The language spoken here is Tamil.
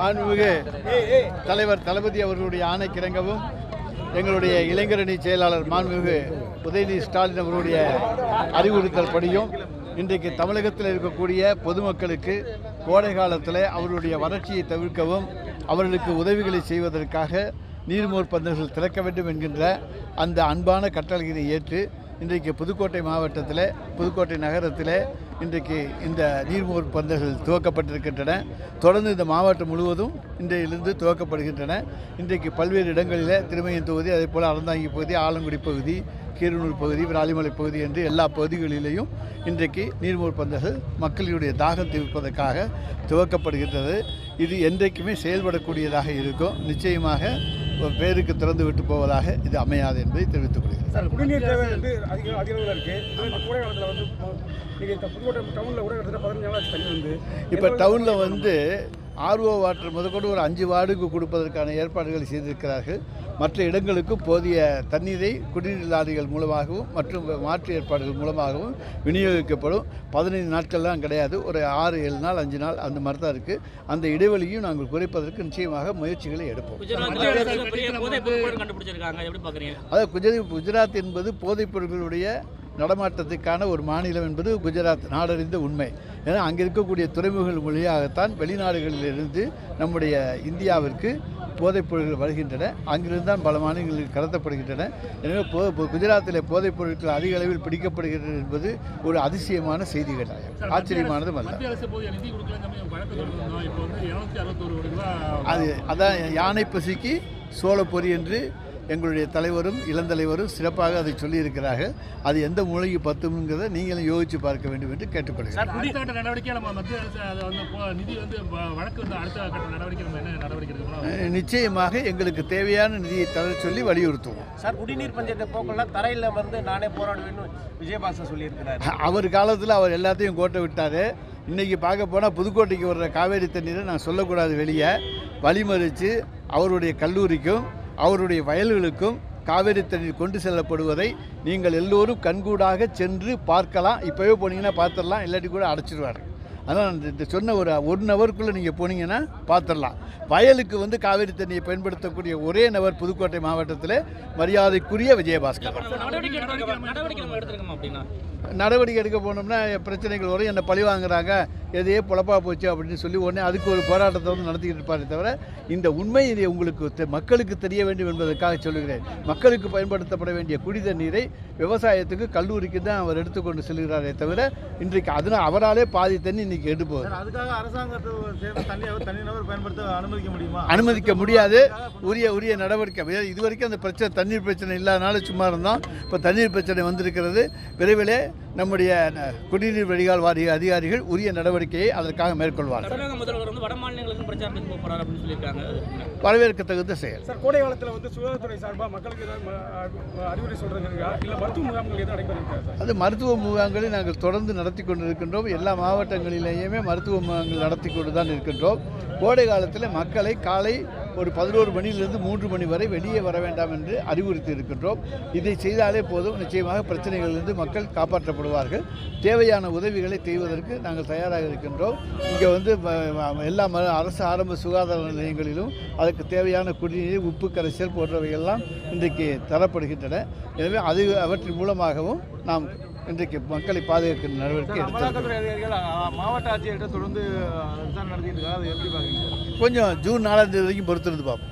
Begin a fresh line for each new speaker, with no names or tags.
மாண்புமிகு தலைவர் தளபதி அவர்களுடைய ஆணைக்கிறங்கவும் எங்களுடைய இளைஞரணி செயலாளர் மாண்புமிகு உதயநிதி ஸ்டாலின் அவர்களுடைய அறிவுறுத்தல் படியும். இன்றைக்கு தமிழகத்தில் இருக்கக்கூடிய பொதுமக்களுக்கு கோடை காலத்தில் அவருடைய வறட்சியை தவிர்க்கவும் அவர்களுக்கு உதவிகளை செய்வதற்காக நீர்மோர் பந்தல்கள் திறக்க வேண்டும் என்கின்ற அந்த அன்பான கட்டளையை ஏற்று இன்றைக்கு புதுக்கோட்டை மாவட்டத்தில் புதுக்கோட்டை நகரத்தில் இன்றைக்கு இந்த நீர்மோர் பந்தல்கள் துவக்கப்பட்டிருக்கின்றன. தொடர்ந்து இந்த மாவட்டம் முழுவதும் இன்றையிலிருந்து துவக்கப்படுகின்றன. இன்றைக்கு பல்வேறு இடங்களில் திருமையன் தொகுதி அதே போல் அறந்தாங்கி பகுதி ஆலங்குடி பகுதி கீரனூர் பகுதி விராலிமலை பகுதி என்று எல்லா பகுதிகளிலேயும் இன்றைக்கு நீர்மூர் பந்தல்கள் மக்களுடைய தாகம் தீர்ப்பதற்காக துவக்கப்படுகின்றது. இது என்றைக்குமே செயல்படக்கூடியதாக இருக்கும். நிச்சயமாக ஒரு பேருக்கு திறந்து விட்டு போவதாக இது அமையாது என்பதை தெரிவித்துக் கொள்கிறேன்.
சார் குடிநீர் தேவை வந்து அதிக அதிக அளவில் இருக்கு. இது இந்த கோடை காலத்தில் வந்து நீங்கள் இந்த புதுக்கோட்டை டவுனில் கூட கிட்டத்தட்ட பதினஞ்சு நாளாச்சு தண்ணி வந்து.
இப்போ டவுனில் வந்து ஆர்ஓ வாட்டர் முதற்கொண்டு ஒரு அஞ்சு வார்டுக்கு கொடுப்பதற்கான ஏற்பாடுகளை செய்திருக்கிறார்கள். மற்ற இடங்களுக்கும் போதிய தண்ணீரை குடிநீர் லாரிகள் மூலமாகவும் மற்றும் மாற்று ஏற்பாடுகள் மூலமாகவும் விநியோகிக்கப்படும். பதினைந்து நாட்கள்லாம் கிடையாது. ஒரு ஆறு ஏழு நாள் அஞ்சு நாள் அந்த மாதிரி தான் இருக்குது அந்த இடைவெளியும் நாங்கள் குறைப்பதற்கு நிச்சயமாக முயற்சிகளை எடுப்போம். அதாவது குஜராத் குஜராத் என்பது போதைப் பொருட்களுடைய நடமாட்டத்துக்கான ஒரு மாநிலம் என்பது குஜராத். நாடறிந்த உண்மை. ஏன்னா அங்கே இருக்கக்கூடிய துறைமுகங்கள் வழியாகத்தான் வெளிநாடுகளிலிருந்து நம்முடைய இந்தியாவிற்கு போதைப் பொருட்கள் வருகின்றன. அங்கிருந்து தான் பல மாநிலங்களுக்கு கடத்தப்படுகின்றன. எனவே குஜராத்தில் போதைப் பொருட்கள் அதிக அளவில் பிடிக்கப்படுகிறது என்பது ஒரு அதிசயமான செய்திகள் ஆச்சரியமானதும் அல்ல. அது அதான் யானை பசிக்கு சோளப்பொறி என்று எங்களுடைய தலைவரும் இளந்தலைவரும் சிறப்பாக அதை சொல்லியிருக்கிறார்கள். அது எந்த மூலைக்கு பத்துங்கிறத நீங்களும் யோசித்து பார்க்க வேண்டும் என்று கேட்டுக்கொள்கிறேன்.
நடவடிக்கை நம்ம நிதி வந்து வழக்கு வந்து அடுத்த கட்ட நடவடிக்கை நம்ம என்ன நடவடிக்கை
நிச்சயமாக எங்களுக்கு தேவையான நிதியை தர சொல்லி வலியுறுத்துவோம்.
சார் குடிநீர் பஞ்சத்தை போக்கலாம் தரையில் வந்து நானே போராடுவேன்னு விஜயபாஸ்கர் சொல்லியிருக்கிறார்.
அவர் காலத்தில் அவர் எல்லாத்தையும் கோட்டை விட்டார். இன்றைக்கி பார்க்க போனால் புதுக்கோட்டைக்கு வர்ற காவேரி தண்ணீரை நான் சொல்லக்கூடாது வெளியே. வழிமறித்து அவருடைய கல்லூரிக்கும் அவருடைய வயல்களுக்கும் காவேரி தண்ணீர் கொண்டு செல்லப்படுவதை நீங்கள் எல்லோரும் கண்கூடாக சென்று பார்க்கலாம். இப்போவே போனீங்கன்னா பார்த்துடலாம் இல்லாட்டி கூட அடைச்சிடுவார் அதான் இந்த சொன்ன ஒரு ஒன் ஹவருக்குள்ளே நீங்கள் போனீங்கன்னா பார்த்துடலாம். வயலுக்கு வந்து காவேரி தண்ணியை பயன்படுத்தக்கூடிய ஒரே நபர் புதுக்கோட்டை மாவட்டத்தில் மரியாதைக்குரிய விஜயபாஸ்கர்.
நடவடிக்கை எடுக்க-
போனோம்னா பிரச்சனைகள் வரும். என்னை பழி வாங்குறாங்க. எதையே பொழப்பா போச்சு அப்படின்னு சொல்லி உடனே அதுக்கு ஒரு போராட்டத்தை வந்து நடத்திக்கிட்டு இருப்பாரே தவிர இந்த உண்மை இதை உங்களுக்கு தெ- மக்களுக்கு தெரிய வேண்டும் என்பதற்காக சொல்லுகிறேன். மக்களுக்கு பயன்படுத்தப்பட வேண்டிய குடி தண்ணீரை விவசாயத்துக்கு கல்லூரிக்கு தான் அவர் எடுத்துக்கொண்டு செல்கிறாரே தவிர இன்றைக்கு அதனால் அவராலே பாதி தண்ணி இன்னைக்கு எடுத்து போகுது
அதுக்காக அரசாங்கத்தை சேர்ந்த தண்ணியாவது தனி நபர் பயன்படுத்த முடியுமா
அனுமதிக்க முடியாது. உரிய உரிய நடவடிக்கை. வே- இதுவரைக்கும் அந்த பிரச்சனை தண்ணீர் பிரச்சனை இல்லாதனால சும்மா இருந்தோம். இப்போ தண்ணீர் பிரச்சனை வந்திருக்கிறது. விரைவிலே நம்முடைய குடிநீர் வடிகால் வாரிய அதிகாரிகள் உரிய நடவடிக்கையை அதற்காக மேற்கொள்வார்கள்.
பிரச்சாரத்துக்கு போக போறாரு அப்படின்னு சொல்லியிருக்காங்க?
வரவேற்கத்தகுந்த செயல்.
சார் கோடை காலத்தில் வந்து சுகாதாரத்துறை சார்பாக மக்களுக்கு ஏதாவது அறிவுரை சொல்கிறதுக்கா இல்லை மருத்துவ முகாம்கள் எதுவும்
அது மருத்துவ முகாம்களை நாங்கள் தொடர்ந்து நடத்தி கொண்டிருக்கின்றோம். எல்லா மாவட்டங்களிலேயுமே மருத்துவ முகாம்கள் நடத்தி கொண்டு தான் இருக்கின்றோம். கோடை காலத்தில் மக்களை காலை ஒரு பதினோரு மணியிலிருந்து மூன்று மணி வரை வெளியே வர வேண்டாம் என்று அறிவுறுத்தி இருக்கின்றோம் இதை செய்தாலே போதும். நிச்சயமாக பிரச்சனைகளிலிருந்து மக்கள் காப்பாற்றப்படுவார்கள். தேவையான உதவிகளை செய்வதற்கு நாங்கள் தயாராக இருக்கின்றோம். இங்கே வந்து எல்லா அரசு ஆரம்ப சுகாதார நிலையங்களிலும் அதற்கு தேவையான குடிநீர் உப்பு கரைசல் போன்றவையெல்லாம் இன்றைக்கு தரப்படுகின்றன. எனவே அது அவற்றின் மூலமாகவும் நாம் இன்றைக்கு மக்களை பாதுகாக்கிற நடவடிக்கை
மாவட்ட ஆட்சியர்கிட்ட தொடர்ந்து நடத்திட்டு இருக்காங்க. அது எப்படி பார்க்குறீங்க?
கொஞ்சம் ஜூன் நாலாம் தேதி வரைக்கும் பொறுத்திருந்து பார்ப்போம்.